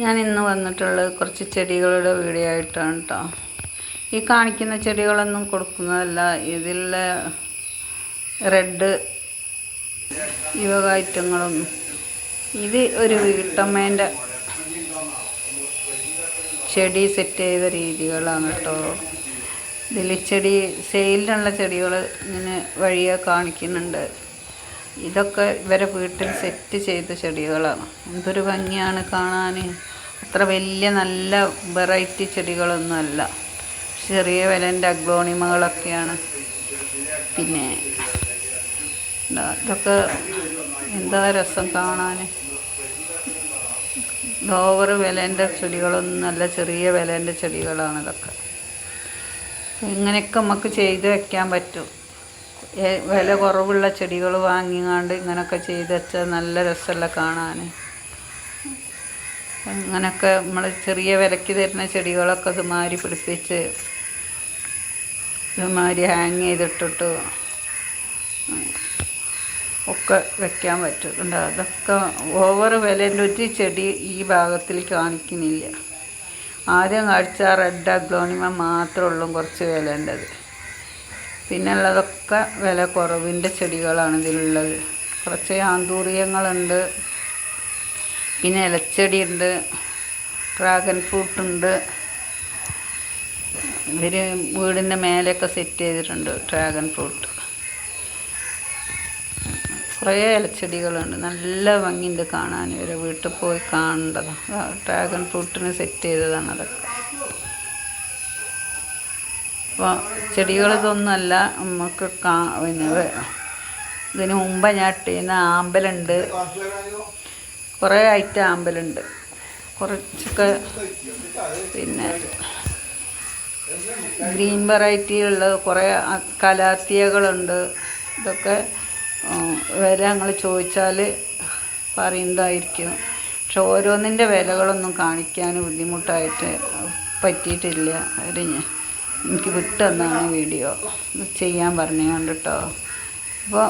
ഞാൻ ഇന്ന് വന്നിട്ടുള്ളത് കുറച്ച് ചെടികളുടെ വീഡിയോ ആയിട്ടാണ് കേട്ടോ ഈ കാണിക്കുന്ന ചെടികളൊന്നും കൊടുക്കുന്നതല്ല. ഇതിലെ റെഡ് ഈ വക ഐറ്റങ്ങളൊന്നും ഇത് ഒരു വീട്ടമ്മേന്റെ ചെടി സെറ്റ് ചെയ്ത രീതികളാണ് കേട്ടോ ഇതിൽ ചെടി സെയിലിനുള്ള ചെടികൾ ഇങ്ങനെ വഴിയെ കാണിക്കുന്നുണ്ട്. ഇതൊക്കെ ഇവരെ വീട്ടിൽ സെറ്റ് ചെയ്ത ചെടികളാണ്. എന്തൊരു ഭംഗിയാണ് കാണാൻ അത്ര വലിയ നല്ല വെറൈറ്റി ചെടികളൊന്നുമല്ല ചെറിയ വിലന്റെ അഗ്ലോണിമകളൊക്കെയാണ്. പിന്നെ ഇതൊക്കെ എന്താ രസം കാണാൻ ലോവർ വിലേന്റെ ചെടികളൊന്നും നല്ല ചെറിയ വിലേന്റെ ചെടികളാണ് ഇതൊക്കെ. ഇങ്ങനെയൊക്കെ നമുക്ക് ചെയ്ത് വെക്കാൻ പറ്റും. വില കുറവുള്ള ചെടികൾ വാങ്ങിങ്ങാണ്ട് ഇങ്ങനെയൊക്കെ ചെയ്ത് വെച്ചാൽ നല്ല രസമല്ല കാണാൻ അങ്ങനെയൊക്കെ നമ്മൾ ചെറിയ വിലയ്ക്ക് തരുന്ന ചെടികളൊക്കെ ഇതുമാതിരി പിടിപ്പിച്ച് ഇതുമാതിരി ഹാങ് ചെയ്തിട്ടിട്ട് ഒക്കെ വെക്കാൻ പറ്റുന്നുണ്ട് അതൊക്കെ ഓവർ വിലേന്റെ ഒരു ചെടി ഈ ഭാഗത്തിൽ കാണിക്കുന്നില്ല. ആദ്യം കാണിച്ച റെഡ് അഗ്ലോണിമ മാത്രമേ ഉള്ളൂ കുറച്ച് വിലേന്റെത് പിന്നെ ഉള്ളതൊക്കെ വില കുറവിന്റെ ചെടികളാണ് ഇതിലുള്ളത്. കുറച്ച് ആന്തൂറിയങ്ങളുണ്ട് പിന്നെ ഇലച്ചെടി ഉണ്ട് ഡ്രാഗൺ ഫ്രൂട്ട് ഉണ്ട് ഇവർ വീടിന്റെ മേലെയൊക്കെ സെറ്റ് ചെയ്തിട്ടുണ്ട് ഡ്രാഗൺ ഫ്രൂട്ട്. കുറേ ഇലച്ചെടികളുണ്ട്. നല്ല ഭംഗിയുണ്ട് കാണാൻ. ഇവരെ വീട്ടിൽ പോയി കാണേണ്ടതാണ്. ഡ്രാഗൺ ഫ്രൂട്ടിന് സെറ്റ് ചെയ്തതാണ് അതൊക്കെ. അപ്പോൾ ചെടികൾ ഇതൊന്നുമല്ല നമുക്ക് കാ പിന്നെ ഇതിന് മുമ്പ് ഞാൻ ഇട്ടിരുന്ന ആമ്പലുണ്ട്. കുറേ ഐറ്റം ആമ്പലുണ്ട്. കുറച്ചൊക്കെ പിന്നെ ഗ്രീൻ വെറൈറ്റിയുള്ള കുറേ അ- കലാത്തിയകളുണ്ട്. ഇതൊക്കെ വില ഞങ്ങൾ ചോദിച്ചാൽ പറയുന്നതായിരിക്കും. പക്ഷെ ഓരോന്നിന്റെ വിലകളൊന്നും കാണിക്കാൻ ബുദ്ധിമുട്ടായിട്ട് പറ്റിയിട്ടില്ല. ഞാൻ എനിക്ക് വിട്ടു തന്നാണ് വീഡിയോ ചെയ്യാൻ പറഞ്ഞുകൊണ്ട് കേട്ടോ അപ്പോൾ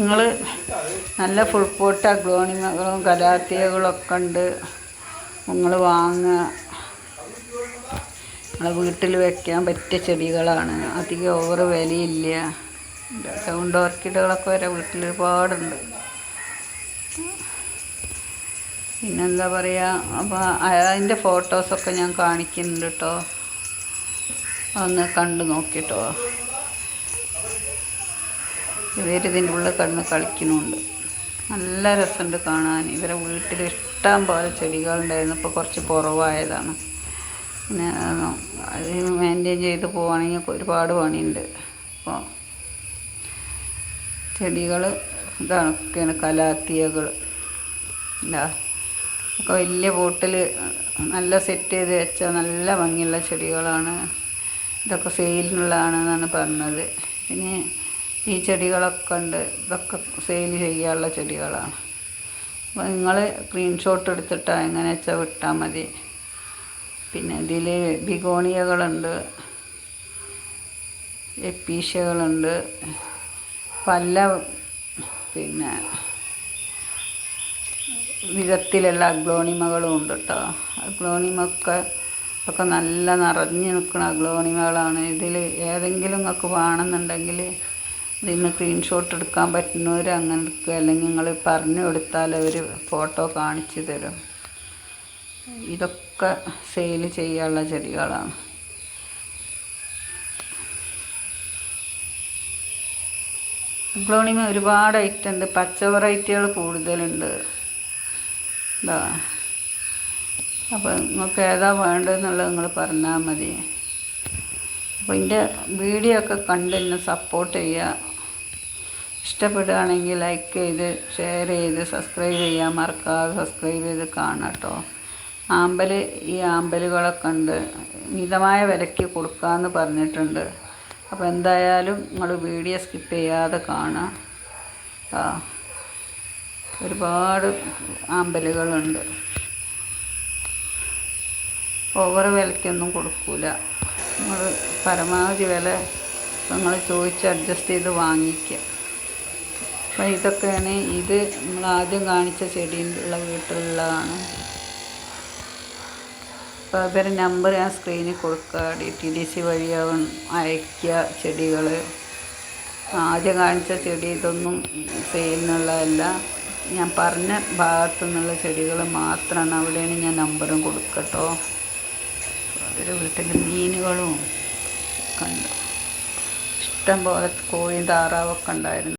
നിങ്ങൾ നല്ല ഫുൾ പോട്ട് അഗ്ലോണിമകളും കലാത്തിയകളൊക്കെ ഉണ്ട്. നിങ്ങൾ വാങ്ങുക. നമ്മളെ വീട്ടിൽ വെക്കാൻ പറ്റിയ ചെടികളാണ്. അധികം ഓവർ വിലയില്ല. സൗണ്ട് ഓർക്കിഡുകളൊക്കെ വരെ വീട്ടിൽ ഒരുപാടുണ്ട്. പിന്നെന്താ പറയുക അപ്പോൾ അതിന്റെ ഫോട്ടോസൊക്കെ ഞാൻ കാണിക്കുന്നുണ്ട് കേട്ടോ ഒന്ന് കണ്ടു നോക്കിട്ടോ. ഇവരിതിന്റെ ഉള്ളിൽ കിടന്ന് കളിക്കുന്നുണ്ട്. നല്ല രസമുണ്ട് കാണാൻ. ഇവരെ വീട്ടിൽ ഇഷ്ടം പോലെ ചെടികളുണ്ടായിരുന്നു ഇപ്പോൾ കുറച്ച് കുറവായതാണ്. അത് മെയിന്റെയിൻ ചെയ്ത് പോവുകയാണെങ്കിൽ ഒരുപാട് പണിയുണ്ട്. അപ്പോൾ ചെടികൾ ഇതൊക്കെയാണ് കലാത്തിയകൾ. ഇതാ ഒക്കെ വലിയ ബോട്ടിൽ നല്ല സെറ്റ് ചെയ്ത് വെച്ച നല്ല ഭംഗിയുള്ള ചെടികളാണ്. ഇതൊക്കെ സെയിലിനുള്ളതാണെന്നാണ് പറഞ്ഞത്. പിന്നെ ഈ ചെടികളൊക്കെ ഉണ്ട്. ഇതൊക്കെ സെയിൽ ചെയ്യാനുള്ള ചെടികളാണ്. അപ്പോൾ നിങ്ങൾ സ്ക്രീൻഷോട്ട് എടുത്തിട്ട് എങ്ങനെ വെച്ചാൽ വിട്ടാൽ മതി. പിന്നെ ഇതിൽ ബിഗോണിയകളുണ്ട്. എപ്പീഷ്യകളുണ്ട്. പല പിന്നെ വിധത്തിലുള്ള അഗ്ലോണിമകളും ഉണ്ട് കേട്ടോ അഗ്ലോണിമൊക്കെ ഒക്കെ നല്ല നിറഞ്ഞു നിൽക്കുന്ന അഗ്ലോണിമകളാണ്. ഇതിൽ ഏതെങ്കിലും നിങ്ങൾക്ക് വേണമെന്നുണ്ടെങ്കിൽ ഇതിന് സ്ക്രീൻഷോട്ട് എടുക്കാൻ പറ്റുന്നവർ അങ്ങനെ എടുക്കുക. അല്ലെങ്കിൽ നിങ്ങൾ പറഞ്ഞു കൊടുത്താൽ അവർ ഫോട്ടോ കാണിച്ചു തരും. ഇതൊക്കെ സെയിൽ ചെയ്യാനുള്ള ചെടികളാണ്. അഗ്ലോണിമ ഒരുപാട് ഐറ്റം ഉണ്ട്. പച്ച വെറൈറ്റികൾ കൂടുതലുണ്ട്. ഇതാ. അപ്പോൾ നിങ്ങൾക്ക് ഏതാ വേണ്ടതെന്നുള്ളത് നിങ്ങൾ പറഞ്ഞാൽ മതി. അപ്പോൾ എന്റെ വീഡിയോ ഒക്കെ കണ്ട് എന്നെ സപ്പോർട്ട് ചെയ്യുക. ഇഷ്ടപ്പെടുകയാണെങ്കിൽ ലൈക്ക് ചെയ്ത് ഷെയർ ചെയ്ത് സബ്സ്ക്രൈബ് ചെയ്യാൻ മറക്കാതെ സബ്സ്ക്രൈബ് ചെയ്ത് കാണാം കേട്ടോ ആമ്പൽ ഈ ആമ്പലുകളൊക്കെ ഉണ്ട്. മിതമായ വിലയ്ക്ക് കൊടുക്കാമെന്ന് പറഞ്ഞിട്ടുണ്ട്. അപ്പോൾ എന്തായാലും നിങ്ങൾ വീഡിയോ സ്കിപ്പ് ചെയ്യാതെ കാണാം ഒരുപാട് ആമ്പലുകളുണ്ട്. ഓവർ വിലയ്ക്കൊന്നും കൊടുക്കൂല. നിങ്ങൾ പരമാവധി വില നിങ്ങൾ ചോദിച്ച് അഡ്ജസ്റ്റ് ചെയ്ത് വാങ്ങിക്കുക അപ്പം ഇതൊക്കെയാണ് ഇത് നമ്മൾ ആദ്യം കാണിച്ച ചെടിയുള്ള വീട്ടിലുള്ളതാണ്. അപ്പോൾ ഇവരെ നമ്പർ ഞാൻ സ്ക്രീനിൽ കൊടുക്കുക ഡി ടി ഡി സി വഴിയാവും അയക്കുക ചെടികൾ ആദ്യം കാണിച്ച ചെടി ഇതൊന്നും സെയിലിനുള്ളതല്ല ഞാൻ പറഞ്ഞ ഭാഗത്തു നിന്നുള്ള ചെടികൾ മാത്രമാണ് അവിടെയാണ് ഞാൻ നമ്പറും കൊടുക്കട്ടോ. അവരുടെ വീട്ടിൽ മീനുകളും കണ്ടു. ഇഷ്ടംപോലെ കോഴിയും താറാവൊക്കെ ഉണ്ടായിരുന്നു.